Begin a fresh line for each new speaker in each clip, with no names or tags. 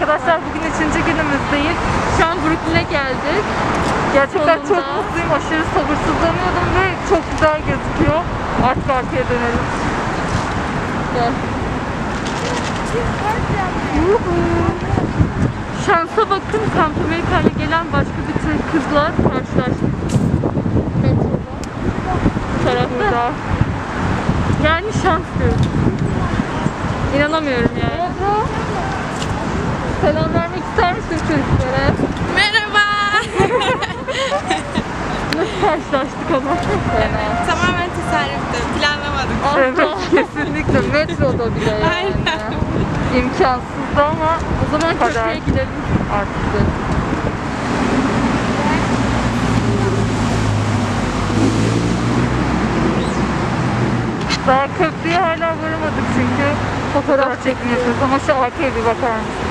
Arkadaşlar bugün üçüncü günümüzdeyiz.
Şu an Brooklyn'e geldik.
Gerçekten
Sonunda.
çok mutluyum. Aşırı sabırsızlanıyordum ve çok güzel gözüküyor. Artık arkaya dönelim.
Gel. Şansa bakın Kamp Amerika'ya gelen başka bir tür kızla karşılaştık. Tarafta. Yani şans diyorum. İnanamıyorum yani. Selam vermek ister misin çocuklara?
Merhaba.
Nasıl karşılaştık ama?
Evet, tamamen tesadüftü. Planlamadık.
Evet kesinlikle metroda bile yani.
Aynen.
İmkansızdı ama
O zaman
Kader.
köprüye gidelim.
arttı. Daha köprüye hala varamadık çünkü fotoğraf çekimi yapıyoruz ama şu arkaya bir bakar mısın?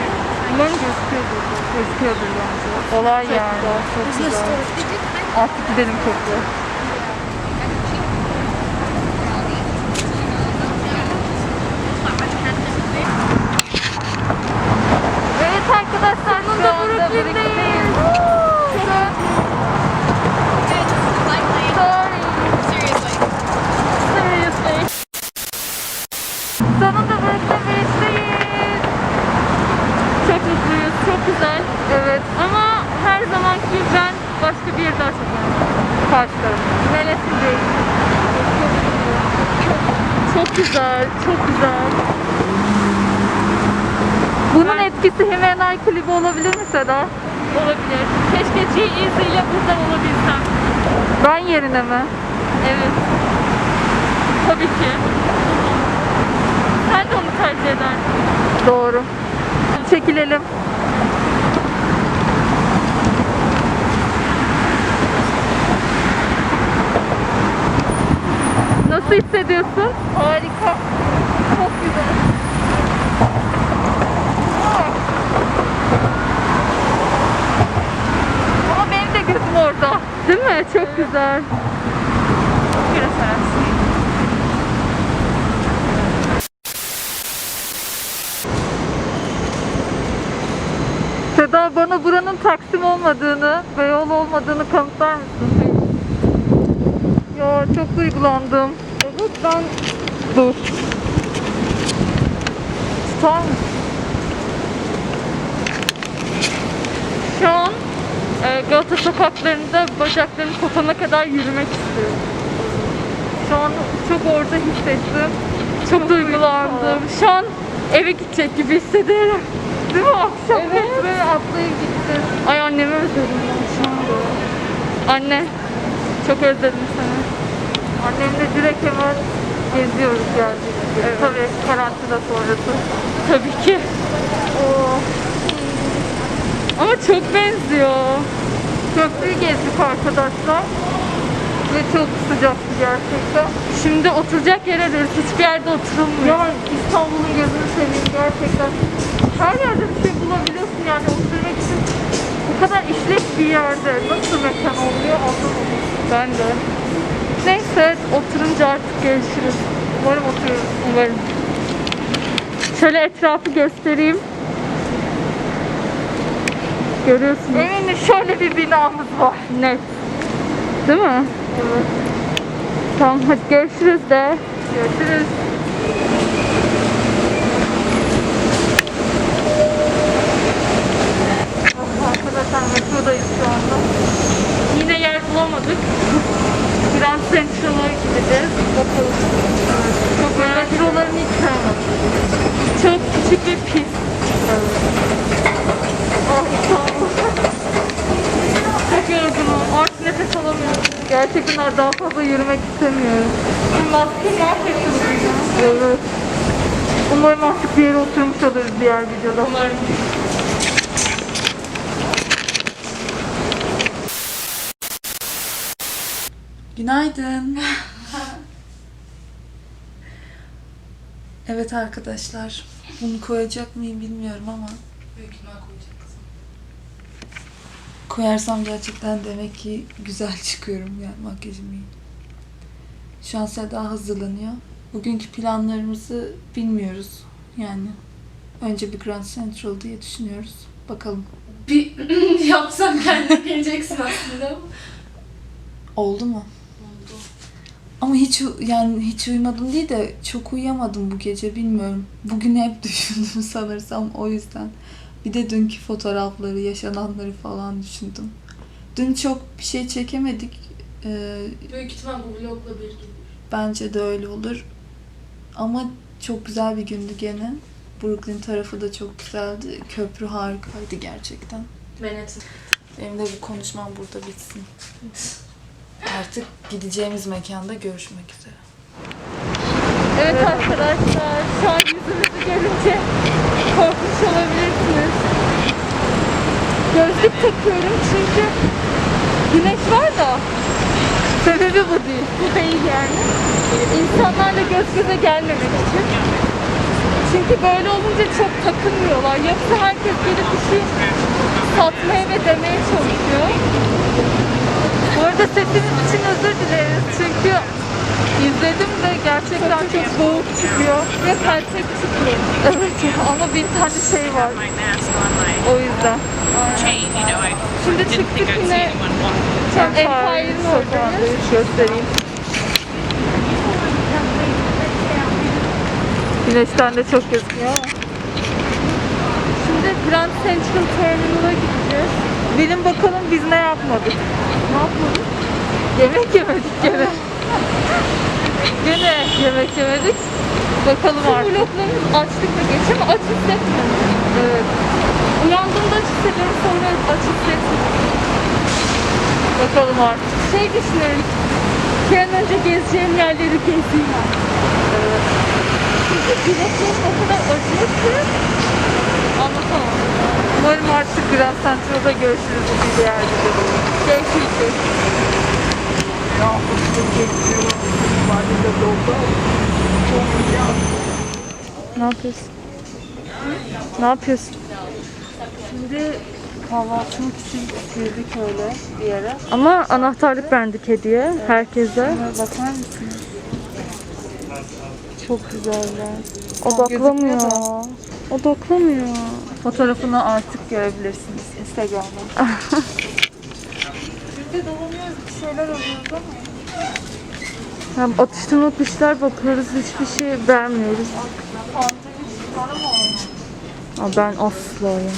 Umarım gözüküyordur. Gözüküyordur bence. Olay yani. Çok güzel. Artık gidelim köprüye. Evet arkadaşlar şu anda Brooklyn'deyiz. Sorry.
Seriously.
Sonunda Brooklyn Bridge'deyiz.
Çok mutluyuz. Çok güzel.
Evet.
Ama her zamanki ben başka bir yerde daha çok beğendim.
Karşı tarafı. Neresi değil?
Çok güzel. Çok güzel.
Bunun etkisi Hemen klibi olabilir mi Seda?
Olabilir. Keşke G-Eazy ile burada olabilsem.
Ben yerine mi?
Evet. Tabii ki. Sen de onu tercih ederdin.
Doğru. Çekilelim. Nasıl hissediyorsun?
Harika. Çok güzel.
Ama benim de gözüm orada. Değil mi? Çok güzel.
Biraz
Seda bana buranın Taksim olmadığını ve yol olmadığını kanıtlar mısın? Ya çok duygulandım.
Ben
Dur. Tutar mısın?
şu an e, Galata sokaklarında bacaklarım kopana kadar yürümek istiyorum.
Şu an çok orada hissettim.
Çok duygulandım. Şu an eve gidecek gibi hissediyorum.
Değil mi? Akşam
Evet.
metroya atlayıp gittin.
Ay annemi özledim ben şu anda. Anne, çok özledim seni.
Annemle direkt hemen geziyoruz geldik.
Evet.
Tabii karantina sonrası.
Tabii ki.
Oo.
Ama çok benziyor.
Köprüyü gezdik arkadaşlar. Ve çok sıcaktı gerçekten.
Şimdi oturacak yer arıyoruz. Hiçbir yerde oturulmuyor.
Ya İstanbul'un gözünü seveyim gerçekten. Her yerde bir şey bulabiliyorsun yani oturmak için. Bu kadar işlek bir yerde nasıl mekan oluyor anlamadım.
Ben de. Neyse oturunca artık görüşürüz.
Umarım oturuyoruz.
Umarım. Şöyle etrafı göstereyim. Görüyorsunuz.
Eminim şöyle bir binamız var.
Net. Değil mi?
Evet.
Tamam hadi görüşürüz de.
Görüşürüz. Arkadaşlar metrodayız şu anda.
Yine yer bulamadık.
Central'a gideceğiz. Bakalım.
Çok merak ediyorum.
Metrolarını hiç sevmedim.
Çok küçük ve pis.
Ah.
Çok yorgunum. Artık nefes alamıyorum.
Gerçekten daha fazla yürümek istemiyorum.
Maske mahvetti bugün ya.
Evet. Umarım artık bir yere oturmuş oluruz diğer videoda.
Umarım.
Günaydın. evet arkadaşlar. Bunu koyacak mıyım bilmiyorum ama. Büyük ihtimal koyacaksın. Koyarsam gerçekten demek ki güzel çıkıyorum yani makyajım iyi. Şu an Seda hazırlanıyor. Bugünkü planlarımızı bilmiyoruz yani. Önce bir Grand Central diye düşünüyoruz. Bakalım.
Bir yapsam kendin geleceksin aslında ama.
Oldu mu? Ama hiç yani hiç uyumadım değil de çok uyuyamadım bu gece bilmiyorum. Bugün hep düşündüm sanırsam o yüzden. Bir de dünkü fotoğrafları, yaşananları falan düşündüm. Dün çok bir şey çekemedik. Ee,
Büyük ihtimal bu vlogla bir gibi.
bence de öyle olur. Ama çok güzel bir gündü gene. Brooklyn tarafı da çok güzeldi. Köprü harikaydı gerçekten.
Manhattan.
Benim de bu konuşmam burada bitsin. Artık gideceğimiz mekanda görüşmek üzere.
Evet arkadaşlar, şu an yüzümüzü görünce korkmuş olabilirsiniz. Gözlük takıyorum çünkü güneş var da sebebi bu değil. Bu değil yani. İnsanlarla göz göze gelmemek için. Çünkü böyle olunca çok takılmıyorlar. Yoksa herkes gelip bir şey satmaya ve demeye çalışıyor. Bu arada sesimiz için özür dileriz. Çünkü izledim de gerçekten çok boğuk çıkıyor ve gerçek çıkıyor. Evet ama bir tane şey var. O yüzden. Şimdi çıktık yine Empire'ın oradayız. Göstereyim. Güneşten de çok gözüküyor ama. Şimdi Grand Central Terminal'a gideceğiz.
Bilin bakalım biz ne yapmadık.
Ne yapalım?
Yemek yemedik gene. gene yemek yemedik. Bakalım artık.
vloglarımız açlık ve geç ama aç hissetmiyorum.
Evet.
Uyandığımda aç hissederim sonra aç hissetmiyorum.
Bakalım artık.
Şey düşünüyorum. Bir an önce gezeceğim yerleri gezeyim.
Evet.
Çünkü bileklerim o kadar acıyor ki anlatamam.
Umarım artık Grand Central'da görüşürüz bir yerde.
Görüşürüz.
Ne yapıyorsun? Ne yapıyorsun? Şimdi kahvaltılık için girdik öyle bir yere.
Ama anahtarlık verdik hediye herkese.
Şuna bakar mısınız? Çok güzeller.
Odaklamıyor.
Gözüküyor da.
Odaklamıyor.
Fotoğrafını artık görebilirsiniz Instagram'da. Şurada dolanıyoruz bir şeyler alıyoruz ama.
Yani atıştırmalık bir şeyler bakıyoruz hiçbir şey beğenmiyoruz.
Mı olmuş?
Aa, ben asla yani.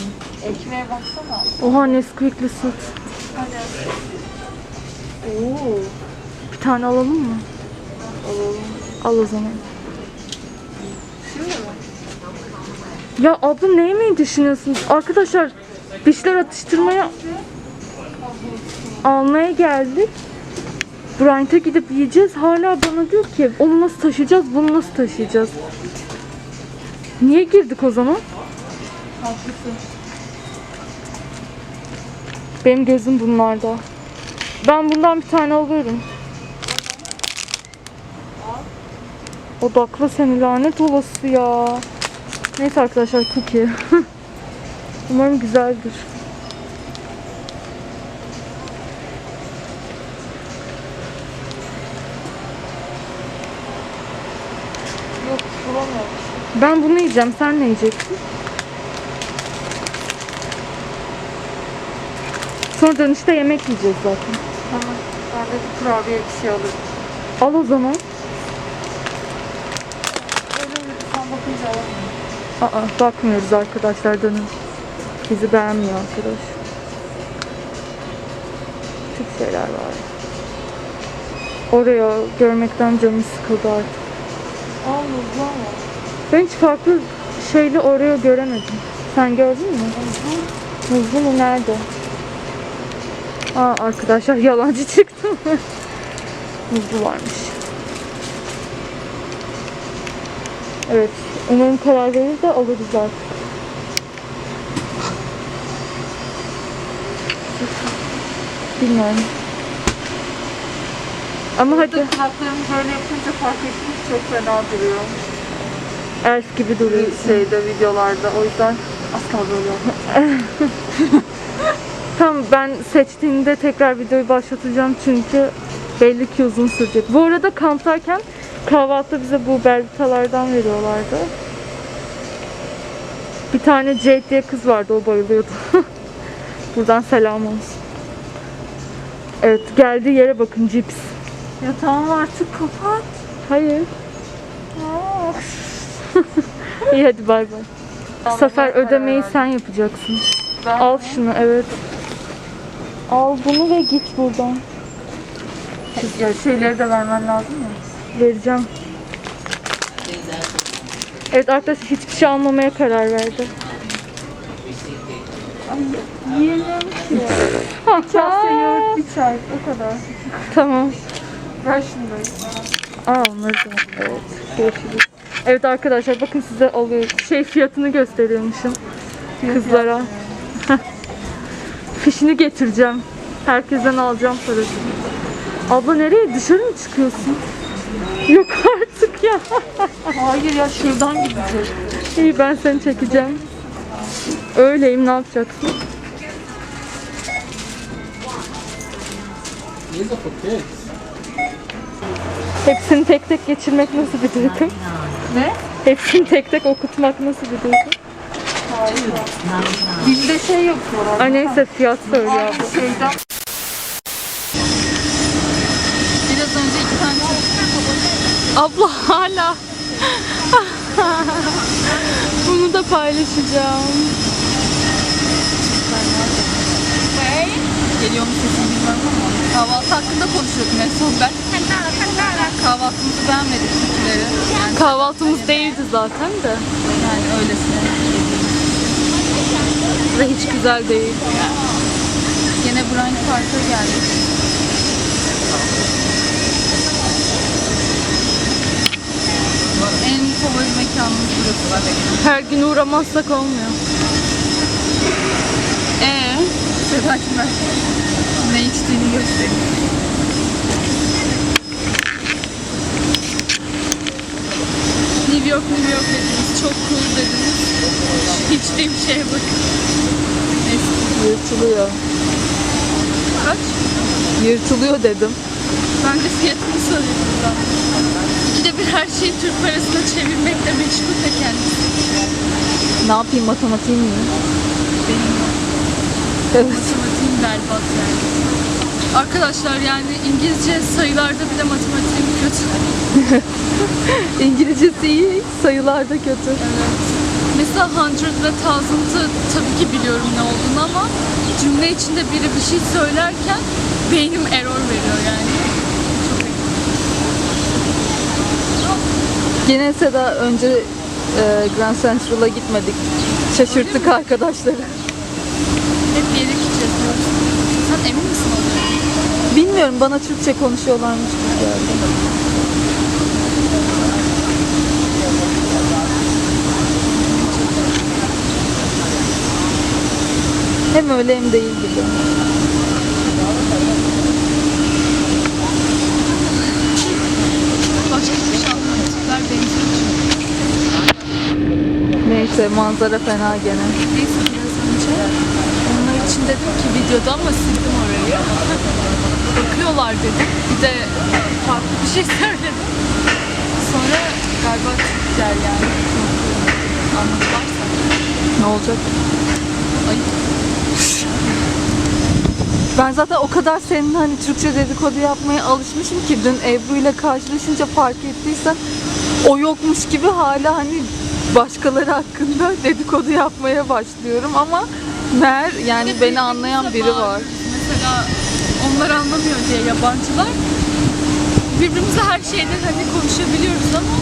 Ekmeğe baksana.
Oha Nesquik'li süt.
Oo.
Bir tane alalım mı?
Alalım.
Al o zaman.
Şimdi mi?
Ya abla ne yemeyi düşünüyorsunuz? Arkadaşlar bir şeyler atıştırmaya almaya geldik. Bryant'a gidip yiyeceğiz. Hala bana diyor ki onu nasıl taşıyacağız, bunu nasıl taşıyacağız? Niye girdik o zaman?
Haklısın.
Benim gözüm bunlarda. Ben bundan bir tane alıyorum. Odakla seni lanet olası ya. Neyse arkadaşlar cookie. Umarım güzeldir. Ben bunu yiyeceğim. Sen ne yiyeceksin? Sonra dönüşte yemek yiyeceğiz zaten.
Tamam. Ben de bir kurabiye bir şey alırım.
Al o zaman.
Sen bakınca alamıyorum.
Aa, bakmıyoruz arkadaşlar dönün. Bizi beğenmiyor arkadaş. Çok şeyler var. Oraya görmekten canım sıkıldı artık.
Muzlu ama.
Ben hiç farklı şeyli oraya göremedim. Sen gördün mü? Muzlu mu? Nerede? Aa arkadaşlar yalancı çıktı. Muzlu varmış. Evet. Umarım karar verir de alırız artık. Bilmiyorum. Ama hadi
kulaklarımı böyle yapınca fark ki çok fena duruyor.
Elf gibi duruyor.
Şeyde videolarda o yüzden asla böyle olmaz.
Tamam ben seçtiğimde tekrar videoyu başlatacağım çünkü belli ki uzun sürecek. Bu arada kamptayken kahvaltıda bize bu berbitalardan veriyorlardı.
Bir tane Jade diye kız vardı o bayılıyordu. Buradan selam olsun. Evet geldiği yere bakın cips.
Ya tamam artık kapat.
Hayır. İyi hadi bay bay. Bu sefer ödemeyi sen yapacaksın. Al şunu evet. Al bunu ve git buradan.
Ya şeyleri de vermen lazım ya.
Vereceğim. Evet arkadaşlar hiçbir şey almamaya karar verdi.
Yiyelim ki. Bir kase yoğurt, bir çay. O kadar.
Tamam.
Ver şunları.
Aa onları da. Evet. Görüşürüz. Evet arkadaşlar bakın size alıyorum. Şey fiyatını gösteriyormuşum kızlara. Fişini getireceğim. Herkesten alacağım parasını. Abla nereye? Dışarı mı çıkıyorsun? Yok artık ya.
Hayır ya şuradan gideceğiz.
İyi ben seni çekeceğim. Öyleyim ne yapacaksın? Hepsini tek tek geçirmek nasıl bir duygu?
Ne?
Hepsini tek tek okutmak nasıl bir duygu?
Dilde şey yapıyorlar.
Ay neyse fiyat söylüyor abla.
Şeyden.
Biraz önce iki tane Abla hala. Bunu da paylaşacağım. Geliyor mu ama. Kahvaltı hakkında konuşuyordum en son ben. Kahvaltımızı beğenmedik bizimkileri. Yani,
Kahvaltımız değildi zaten de.
yani öylesine.
Ve hiç güzel değil.
Yine Bryant Park'a geldik. En favori mekanımız burası.
Her gün uğramazsak olmuyor.
Ee, Sedacığım ben ne içtiğini göstereyim. New York, New York dediniz. Çok cool dediniz. İçtiğim şeye bakın. Neyse.
Yırtılıyor.
Kaç?
Yırtılıyor dedim.
Ben de fiyatını sorayım buradan. İkide bir her şeyi Türk parasına çevirmekle meşgul de kendisi.
Ne yapayım matematiğim mi?
Benim
Evet.
matematiğim berbat yani. Arkadaşlar yani İngilizce sayılarda bile matematiğim kötü.
İngilizcesi iyi, sayılarda kötü.
Evet. Mesela hundred ve thousand'ı tabii ki biliyorum ne olduğunu ama cümle içinde biri bir şey söylerken beynim error veriyor yani.
Gene Seda önce e, Grand Central'a gitmedik. Şaşırttık arkadaşları.
Hep gideceğiz diyoruz. Sen emin misin?
Bilmiyorum bana Türkçe konuşuyorlarmış gibi geldi. Hem öyle hem değil gibi.
Şey.
Neyse manzara fena gene.
Neyse biraz önce onlar için dedim ki videoda ama sildim orayı. Bakıyorlar dedim. Bir de farklı bir şey söyledim. Sonra galiba Türkler yani. Anladılarsa.
Ne olacak?
Ayıp.
Ben zaten o kadar senin hani Türkçe dedikodu yapmaya alışmışım ki dün Ebru ile karşılaşınca fark ettiysen o yokmuş gibi hala hani başkaları hakkında dedikodu yapmaya başlıyorum ama meğer yani
de
beni anlayan biri var.
Mesela onlar anlamıyor diye yabancılar birbirimize her şeyden hani konuşabiliyoruz ama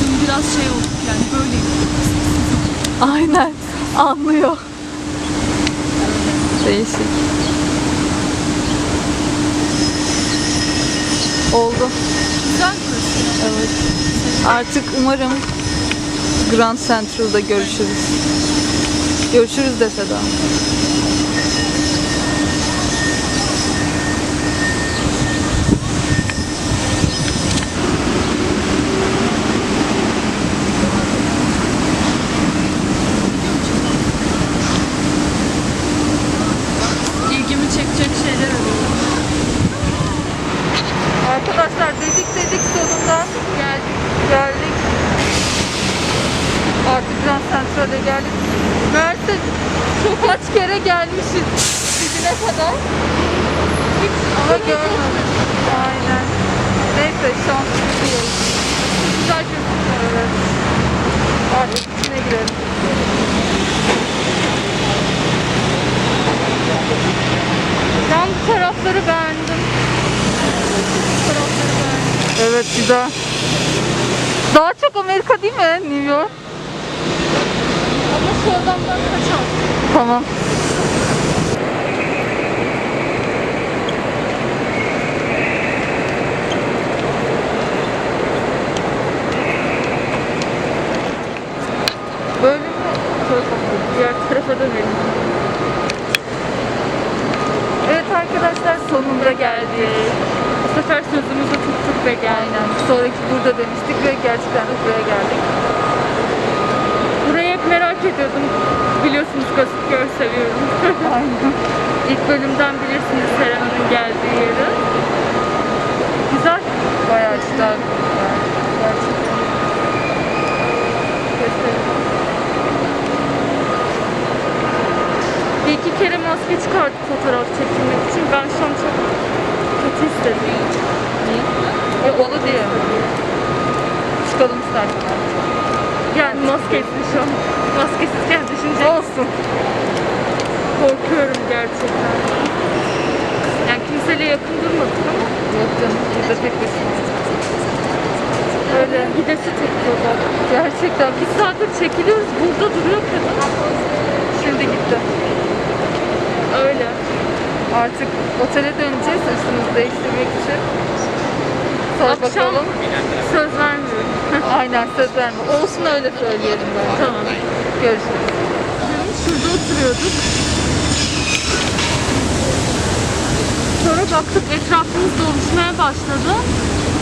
dün biraz şey olduk yani böyleydik.
Aynen anlıyor. Değişik. Oldu.
Güzel burası.
Evet. Artık umarım Grand Central'da görüşürüz. Görüşürüz de Seda.
İlgimi çekecek şeyler arıyorum.
Arkadaşlar dedik dedik sonunda geldik. Geldik. Artık Grand Central'e geldik.
gelmişiz dibine kadar. Hiç
Ama görmedim. Aynen. Neyse şanslı değil.
güzel gözüküyor.
Evet. Artık içine girelim.
Ben bu tarafları beğendim. Bu tarafları beğendim.
Evet güzel. Daha çok Amerika değil mi New York?
Adamdan kaçalım.
Tamam. Böyle mi?
Diğer tarafa dönelim.
Evet arkadaşlar sonunda geldik.
Bu sefer sözümüzü tuttuk ve geldik.
Sonraki burada demiştik ve gerçekten de buraya geldik.
Merak ediyordum. Biliyorsunuz Gossip Girl seviyorum.
Aynen.
İlk bölümden bilirsiniz Serena'nın geldiği yeri. Güzel.
Bayağı güzel. Gerçekten.
Bir iki kere maske çıkardık fotoğraf çekilmek için. Ben şu an çok kötü hissediyorum.
E, onu diye. Çıkalım istersen.
Yani maskesiz şu an. Maskesizken düşünce
Olsun.
korkuyorum gerçekten. Yani kimseyle yakın durmadık ama
Yok canım. Burada tek başına.
öyle gidesi tutuyor bak.
Gerçekten.
Bir saattir çekiliyoruz. Burada duruyor kadın.
Şimdi gitti.
Öyle.
Artık otele döneceğiz üstümüzü değiştirmek için. Sonra
Akşam
bakalım.
söz vermiyorum.
Aynen söz verme. Olsun öyle söyleyelim ben.
tamam.
Görüşürüz.
Şurada oturuyorduk. Sonra baktık etrafımız doluşmaya başladı.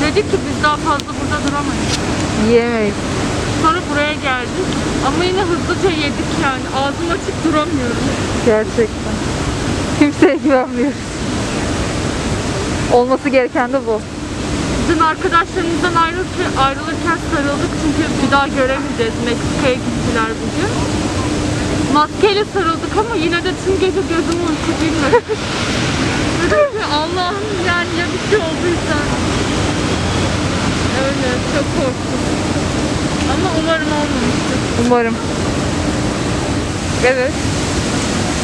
Dedik ki biz daha fazla burada duramayız.
Yiyemeyiz.
Sonra buraya geldik. Ama yine hızlıca yedik yani. Ağzım açık duramıyorum.
Gerçekten. Kimseye güvenmiyoruz. Olması gereken de bu.
Dün arkadaşlarımızdan ayrılırken, ayrılırken sarıldık çünkü bir daha göremeyeceğiz. Meksika'ya gittiler bugün. Maskeyle sarıldık ama yine de tüm gece gözüm uyku bilmedi. Allah'ım yani ya bir şey olduysa. Öyle çok korktum. Ama umarım olmamıştır.
Umarım. Evet.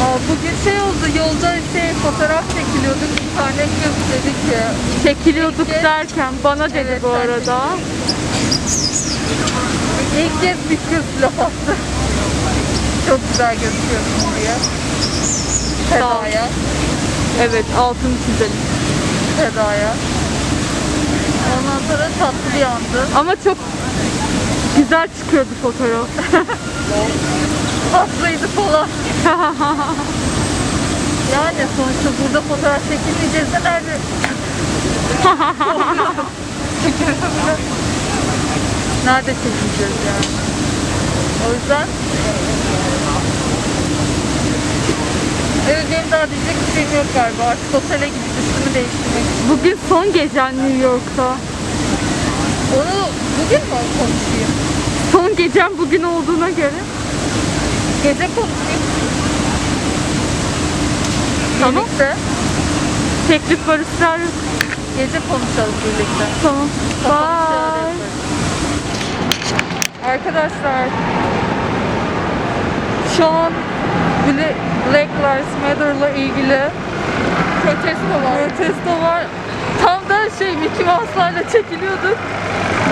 Bugün şey oldu, yolda şey fotoğraf çekiliyorduk, internet yok dedik ya.
Çekiliyorduk
İlk
derken bana dedi
Evet,
bu arada.
İlk kez bir kız laf attı. Çok güzel gözüküyorsun diye.
Sağ ol. Evet altını çizelim.
Seda'ya. Ondan sonra tatlı bir andı.
Ama çok güzel çıkıyordu fotoğraf.
Tatlıydı falan. yani sonuçta burada fotoğraf çekilmeyeceğiz de nerede? nerede çekileceğiz yani? O yüzden Evet benim daha diyecek bir şeyim yok galiba. Artık otele gidip üstümü değiştirmek.
Bugün son gecen New York'ta.
Onu bugün mü konuşayım?
Son gecem bugün olduğuna göre.
Gece konuşayım.
Tamam.
Birlikte.
Teklif var ısrar yok.
Gece konuşalım birlikte.
Tamam.
Kapanışı öyle
Bye.
yaparız. Arkadaşlar şu an Bla- Black Lives Matter'la ilgili protesto var. Protesto var. Tam da şey Mickey Mouse'larla çekiliyorduk.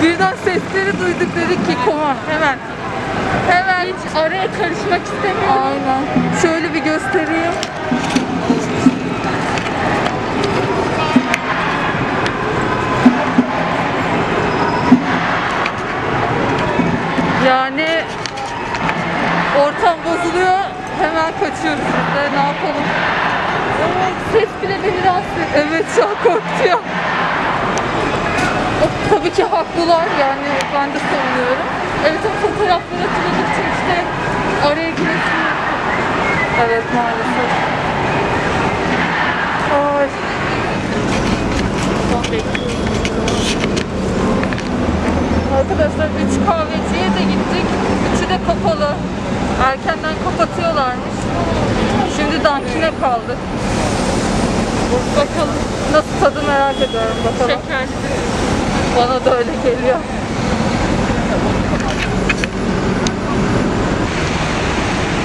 Birden sesleri duyduk dedik ki koma hemen. Hemen.
Hiç araya karışmak istemiyorum.
Aynen. Şöyle bir göstereyim. Yani ortam bozuluyor. Hemen kaçıyoruz biz de. Ne yapalım? Evet, ses bile beni rahatsız etti. Evet an korkutuyor. O, tabii ki haklılar yani ben de savunuyorum.
Evet o fotoğrafları hatırladıkça işte araya giresim yok.
Evet maalesef. Ay.
Son bekliyorum.
Arkadaşlar üç kahveciye de gittik. Üçü de kapalı. Erkenden kapatıyorlarmış.
Şimdi Dunkin'e kaldık. Bakalım nasıl tadı merak ediyorum bakalım.
Şeker.
Bana da öyle geliyor.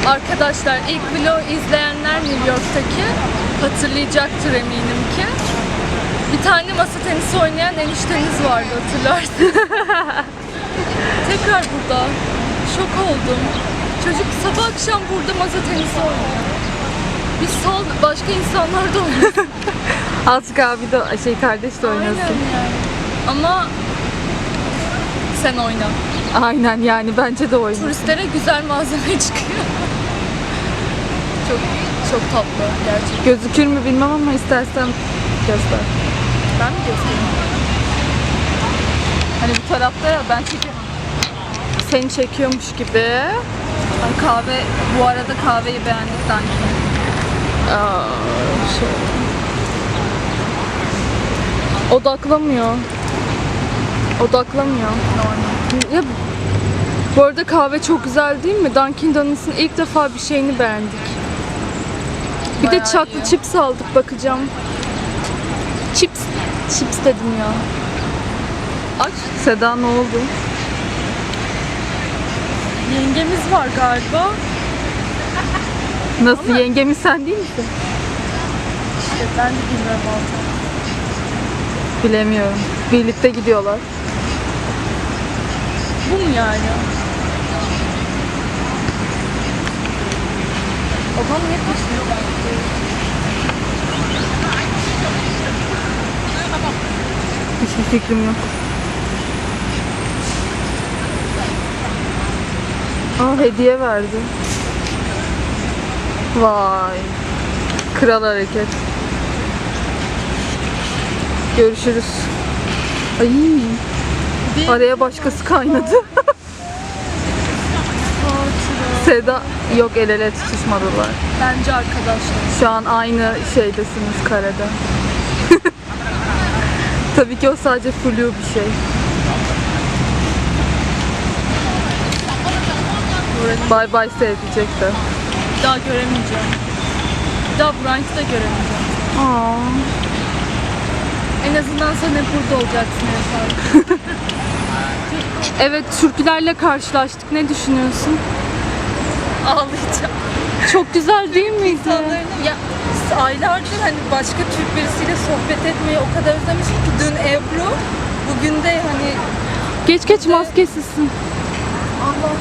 Arkadaşlar ilk vlog izleyenler New York'taki hatırlayacaktır eminim ki. Bir tane masa tenisi oynayan enişteniz vardı hatırlarsınız. Tekrar burada. Şok oldum. Çocuk sabah akşam burada masa tenisi oynuyor. Bir sal başka insanlar da oynuyor.
Azıcık abi de şey kardeş de
Aynen yani. Ama sen oyna.
Aynen yani bence de oyun.
Turistlere güzel malzeme çıkıyor. Çok çok tatlı gerçekten.
Gözükür mü bilmem ama istersen göster.
Ben mi göstereyim?
Hani bu tarafta ya ben çekiyorum. Seni çekiyormuş gibi.
Ay kahve, bu arada kahveyi beğendik Dunkin.
Aa, şey. Odaklamıyor. Odaklamıyor.
Normal.
Ya, bu arada kahve çok güzel değil mi? Dunkin Donuts'ın ilk defa bir şeyini beğendik. Bir de
iyi.
chips aldık bakacağım. Chips. Chips dedim ya. Aç. Seda ne oldu?
Yengemiz var galiba.
Nasıl yengemiz sen değil misin?
İşte ben de bilmiyorum.
Bilemiyorum. Birlikte gidiyorlar.
Bu mu yani? Babam niye peşinde?
Hiçbir fikrim yok. Aa hediye verdi. Vay. Kral hareket. Görüşürüz. Ay. Araya başkası kaynadı. Seda yok el ele tutuşmadılar.
Bence arkadaşlar.
Şu an aynı şeydesiniz karede. Tabii ki o sadece flu bir şey. Bay bay sevdicek de.
Bir daha göremeyeceğim. Bir daha Brian'ı da göremeyeceğim.
Aa.
En azından sen hep burada olacaksın Yaşar.
Evet türkülerle karşılaştık. Ne düşünüyorsun?
Ağlayacağım.
Çok güzel değil miydi?
İnsanların ya aylardır hani başka Türk birisiyle sohbet etmeyi o kadar özlemişim ki dün Ebru, bugün de hani
Geç geç maskesizsin.
Allah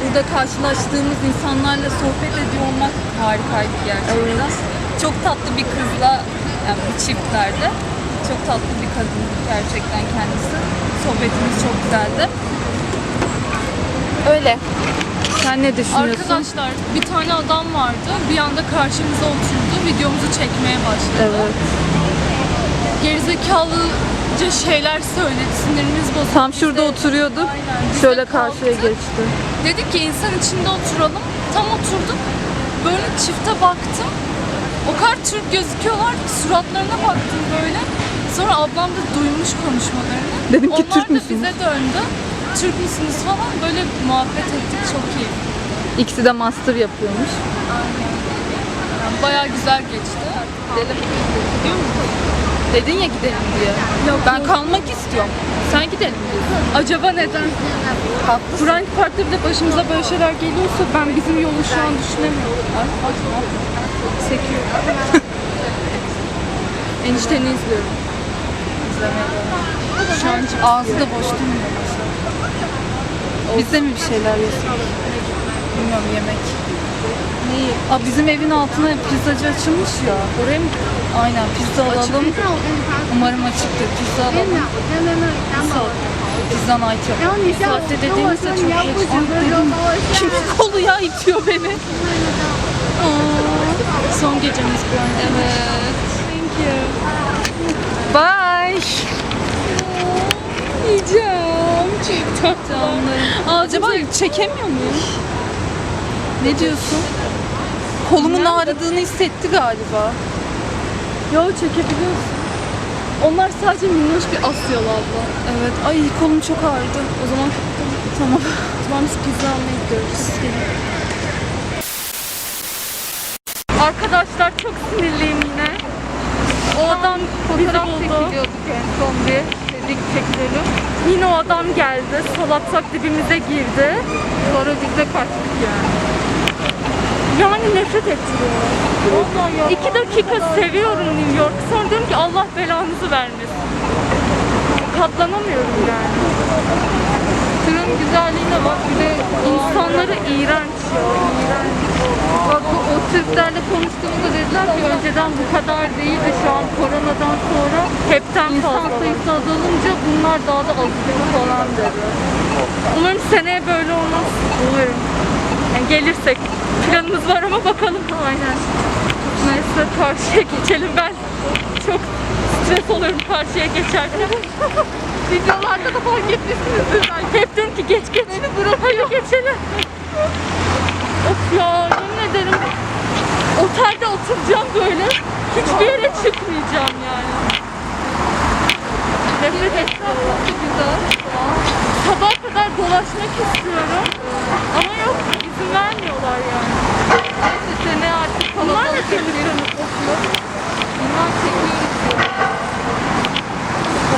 burada karşılaştığımız insanlarla sohbet ediyor olmak harikaydı gerçekten. Çok tatlı bir kızla yani bir çiftlerde çok tatlı bir kadın gerçekten kendisi. Sohbetimiz çok güzeldi. Öyle.
Sen ne düşünüyorsun?
Arkadaşlar bir tane adam vardı. Bir anda karşımıza oturdu. Videomuzu çekmeye başladı.
Evet.
Gerizekalıca şeyler söyledi. Sinirimiz bozuldu.
Tam şurada
Biz de-
oturuyorduk.
Aynen. Biz de
Şöyle karşıya
kalktık.
geçti.
Dedik ki insan içinde oturalım. Tam oturduk. Böyle çifte baktım. O kadar Türk gözüküyorlar ki suratlarına baktım böyle. Sonra ablam da duymuş konuşmalarını.
Dedim ki,
Onlar
"Türk
da
müsünüz?"
bize döndü. Türk müsünüz falan böyle muhabbet ettik çok iyi.
İkisi de master yapıyormuş.
Yani bayağı güzel geçti. Gidelim. Gidiyor musun?
Dedin ya gidelim diye.
Yok,
Ben kalmak istiyorum. Sen gidelim diyorsun.
Acaba neden?
Haklısın.
Frank Park'ta bile başımıza böyle şeyler geliyorsa ben bizim yolu şu an düşünemiyorum. Ay, bak, bak. Sekiyor. Enişteni izliyorum. İzlemeye. Şu an ağzı da boş durmuyor.
Biz de mi bir şeyler yasak?
Bilmiyorum yemek.
Neyi? Aa, bizim evin altına pizzacı açılmış ya.
Oraya mı?
Aynen pizza alalım. Umarım açıktır. Pizza alalım. Pizza night yapalım. Saatte dediğimizde çok geç. Ay dedim. Kim kolu ya itiyor beni. Aa,
Son gecemiz bu
evet.
Thank you.
Bye.
Yiyeceğim. Çok tatlı. Acaba çekemiyor muyum?
Ne diyorsun? Kolumun ağrıdığını hissetti galiba.
Yo çekebiliyorsun. Onlar sadece minnoş bir Asyalı abla.
Evet. Ay kolum çok ağrıdı.
O zaman
Tamam.
o zaman biz pizza almaya gidiyoruz.
Arkadaşlar çok sinirliyim yine. O adam
Fotoğraf çekiliyorduk en son bir. Dedik çekilelim.
Yine o adam geldi. Salaksak dibimize girdi.
Sonra biz de kaçtık yani.
Yani nefret ettiriyor.
Vallahi.
İki dakika seviyorum New York. Sonra diyorum ki Allah belanızı vermesin. Katlanamıyorum yani.
Tırın güzelliğine bak bir de
İnsanları iğrenç ya. iğrenç.
Bak bu, o Türklerle konuştuğumuzda dediler ki önceden bu kadar değildi şu an koronadan sonra
Hepten
insan sayısı azalınca bunlar daha da azalıyor falan dedi.
Umarım seneye böyle olmaz.
Umarım.
Yani gelirsek. Planımız var ama bakalım.
Aynen.
Neyse karşıya geçelim. Ben çok stres oluyorum karşıya geçerken.
Videolarda da fark etmişsinizdir belki.
Hep diyorum ki geç geç. Beni bırakıyor. geçelim. of ya yemin ederim. Otelde oturacağım böyle. Hiçbir yere çıkmayacağım yani. Nefret etsem
çok güzel.
Sabah kadar dolaşmak istiyorum. Ama yok izin vermiyorlar yani.
Neyse sene artık Bunlar ne televizyon okuyor? Bunlar çekiyoruz.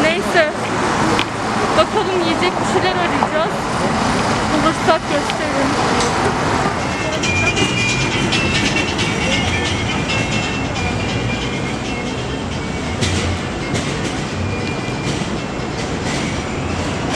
Neyse. Bakalım yiyecek bir şeyler arayacağız. Bulursak gösteririm.